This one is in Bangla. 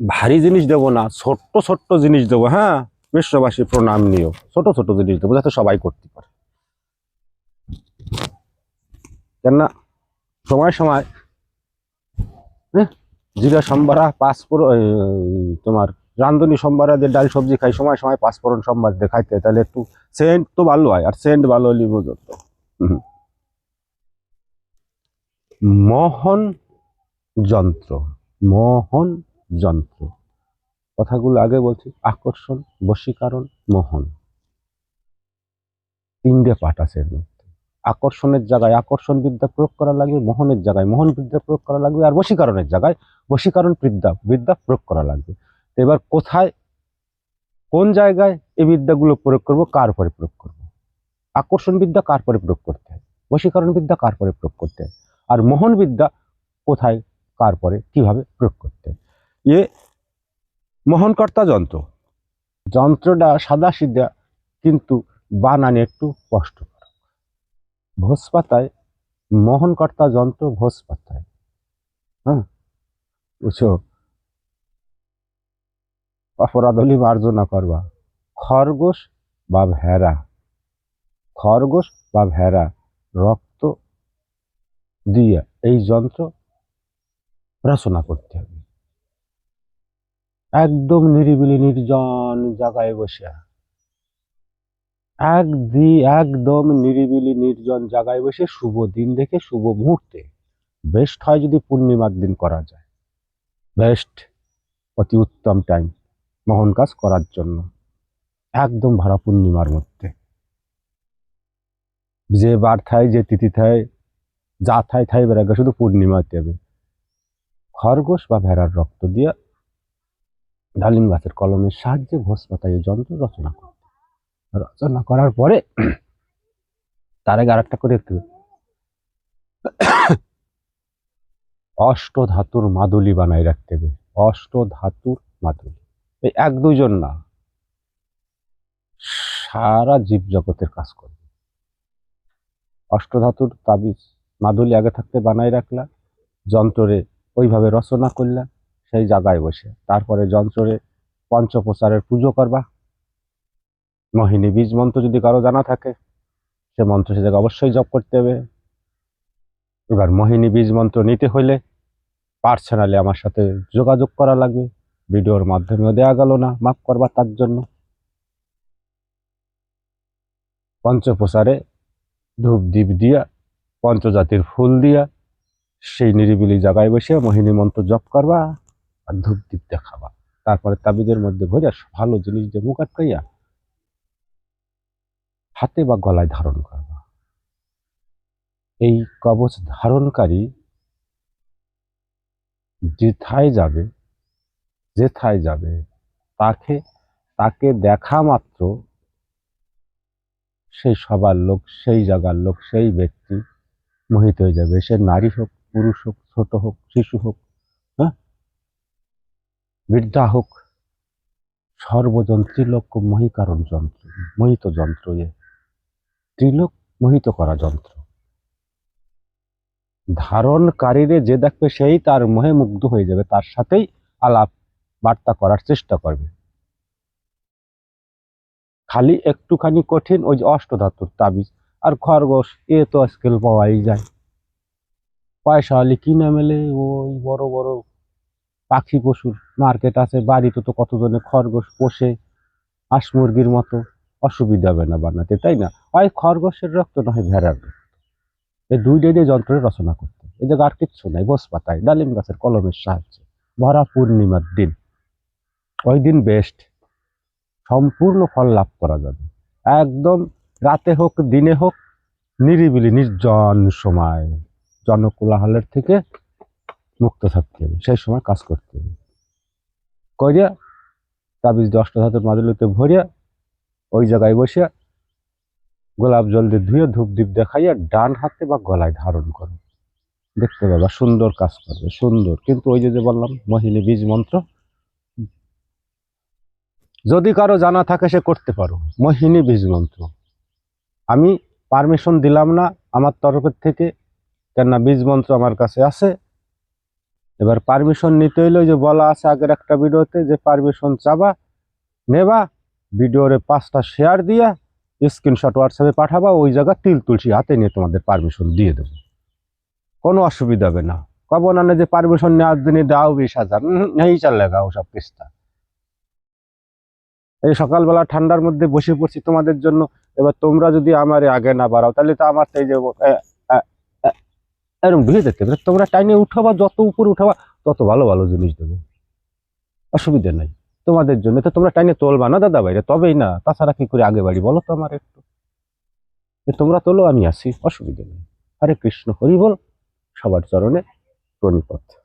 ভারী জিনিস দেবো না, ছোট্ট ছোট্ট জিনিস দেবো হ্যাঁ? বিশ্ববাসী প্রণাম নিও। ছোট ছোট জিনিস দেবো যাতে সবাই করতে পারে। কেননা সময় সময় হ্যাঁ? জিরা সম্বারা পাঁচপুর তোমার রান্ধনি সম্বারা যে ডাল সবজি খাই, সময় সময় পাঁচফোড়ন সম্বার দিয়ে খাইতে, তাহলে একটু সেন্ট তো ভালো হয়, আর সেন্ট ভালো হলে বুঝো তো। মোহন যন্ত্র, মোহন যন্ত্র। কথাগুলো আগে বলছি, আকর্ষণ, বশীকরণ, মোহন। তিনটে পাঠ আছে মধ্যে। আকর্ষণের জায়গায় আকর্ষণ বিদ্যা প্রয়োগ করা লাগবে, মোহনের জায়গায় মোহন বিদ্যা প্রয়োগ করা লাগবে, আর বশীকরণের জায়গায় বশীকরণ বিদ্যা বিদ্যা প্রয়োগ করা লাগবে। তো এবার কোথায়, কোন জায়গায় এই বিদ্যাগুলো প্রয়োগ করব, কার পরে প্রয়োগ করব? আকর্ষণ বিদ্যা কার পরে প্রয়োগ করতে হয়? বশীকরণ বিদ্যা কার পরে প্রয়োগ করতে হয়? আর মোহন বিদ্যা কোথায়, কার পরে কীভাবে প্রয়োগ করতে হয়? এ মোহনকর্তা যন্ত্র। যন্ত্রটা সাদা সিধা, কিন্তু বানানে একটু কষ্টকর। ভোজ পাতায় মোহনকর্তা যন্ত্র ভোজ পাতায় হ্যাঁ? বুঝছ? অপরাধলি মার্জনা করবা। খরগোশ বা ভেড়া। খরগোশ বা ভেড়া, রক্ত দিয়ে এই যন্ত্র রচনা করতে হবে। একদম নিরিবিলি নির্জন জায়গায় বসে। একদি একদম নিরিবিলি নির্জন জায়গায় বসে শুভ দিন দেখে, শুভ মুহূর্তে। বেস্ট হয় যদি পূর্ণিমার দিন করা যায়। বেস্ট, অতি উত্তম টাইম মোহন কাজ করার জন্য। একদম ভাড়া পূর্ণিমার মধ্যে। যে বার থায়, যে তিথি থায়, যা থায় থাই বেড়াগে শুধু পূর্ণিমাতে হবে খরগোশ বা ভেড়ার রক্ত দিয়ে ডালিম গাছের কলমের সাহায্যে ঘোষ পাতায় যন্ত্র রচনা করতে। রচনা করার পরে তার আগে আরেকটা করে একটু অষ্ট ধাতুর মাদুলি বানাই রাখতে হবে। অষ্ট ধাতুর মাদুলি। এই এক দুজন না, সারা জীব জগতের কাজ করবে। অষ্টধাতুর তাবিজ মাদুলি আগে থাকতে বানাই রাখলা, যন্ত্রে ওইভাবে রচনা করলা সেই জায়গায় বসে। তারপরে যন্ত্রে পঞ্চপ্রচারের পুজো করবা। মোহিনী বীজ মন্ত্র যদি কারও জানা থাকে, সে মন্ত্র সে জায়গায় অবশ্যই জপ করতে হবে। এবার মোহিনী বীজ মন্ত্র নিতে হইলে পার্সোনালি আমার সাথে যোগাযোগ করা লাগবে। ভিডিওর মাধ্যমেও দেওয়া গেল না, মাফ করবা তার জন্য। পঞ্চপ্রচারে ধূপ দ্বীপ দিয়া, পঞ্চজাতির ফুল দিয়া, সেই নিরিবিলি জায়গায় বসে মোহিনী মন্ত্র জপ করবা। আর ধূপ দ্বীপ দেখাবা তারপরে তাবিজের মধ্যে ভরে ভালো জিনিস যে মুখ আটকাইয়া হাতে বা গলায় ধারণ করবা। এই কবচ ধারণকারী যেথায় যাবে যেথায় যাবে, তাকে তাকে দেখা মাত্র সেই সবার লোক, সেই জায়গার লোক, সেই ব্যক্তি মোহিত হয়ে যাবে। সে নারী হোক, পুরুষ হোক, ছোট হোক, শিশু হোক বৃদ্ধা হোক সর্বজন ত্রিলোক মহিকারণ যন্ত্র, মোহিত যন্ত্র এ। ত্রিলোক মোহিত করা যন্ত্র। ধারণকারীরে যে দেখবে সেই তার মোহে মুগ্ধ হয়ে যাবে, তার সাথেই আলাপ বার্তা করার চেষ্টা করবে। খালি একটুখানি কঠিন ওই যে অষ্টধাতুর তাবিজ আর খরগোশ, এ তো আজকাল পাওয়াই যায়। পয়সা হলে কিনে মেলে ওই বড় বড় পাখি পশুর মার্কেট আছে, বাড়িতে তো কতজনে খরগোশ পোষে, হাঁস মুরগির মতো, অসুবিধা হবে না বানাতে, তাই না? হয় খরগোশের রক্ত না হয় ভেড়ার রক্ত। এই দুইটাই দিয়ে যন্ত্রের রচনা করতে এই জায়গা আর কিচ্ছু নাই বস পাতায়, ডালিম গাছের কলমের সাহায্যে। ভরা পূর্ণিমার দিন। ওই দিন বেস্ট সম্পূর্ণ ফল লাভ করা যাবে। একদম রাতে হোক, দিনে হোক, নিরিবিলি, নির্জন সময়। জনকোলাহলের থেকে মুক্ত থাকতে হবে, সেই সময় কাজ করতে হবে। করিয়া তাবিজ দিয়ে অষ্টধাতুর মাদুলিতে ভরিয়া ওই জায়গায় বসিয়া গোলাপ জল দিয়ে ধুয়ে ধূপ দ্বীপ দেখাইয়া ডান হাতে বা গলায় ধারণ করো। দেখতে পাবা সুন্দর কাজ করবে, সুন্দর। কিন্তু ওই যে যে বললাম মোহিনী বীজ মন্ত্র, যদি কারও জানা থাকে সে করতে পারো। মোহিনী বীজ মন্ত্র, আমি পারমিশন দিলাম না, আমার তরফের থেকে, কেননা বীজ মন্ত্র আমার কাছে আছে এবার পারমিশন নিতে হইলে যে বলা আছে আগের একটা ভিডিওতে যে পারমিশন চাবা, নেবা, ভিডিওরে পাঁচটা শেয়ার দিয়া স্ক্রিনশট হোয়াটসঅ্যাপে পাঠাবা, ওই জায়গা তিল তুলসী হাতে নিয়ে তোমাদের পারমিশন দিয়ে দেবো। কোনো অসুবিধা হবে না। কব না যে পারমিশন নেওয়ার দিনে দাও বিশ হাজার নেই চলেগা ওসব কিস্তা এই সকালবেলা ঠান্ডার মধ্যে বসে পড়ছি তোমাদের জন্য। এবার তোমরা যদি আমার আগে না বাড়াও, তাহলে তো আমার এই যে এরকম ধুয়ে যেতে হবে। তোমরা টাইনে উঠাবা, যত উপরে উঠাবা, তত ভালো ভালো জিনিস দেবো। অসুবিধা নাই। তোমাদের জন্য তো তোমরা টাইনে তোলবা না দাদা বাইরে তবেই না। তাছাড়া কি করে আগে বাড়ি বলো তো আমার একটু। তোমরা তোলো, আমি আসি, অসুবিধা নেই। হরে কৃষ্ণ, হরি বল। সবার চরণে প্রণিপথ।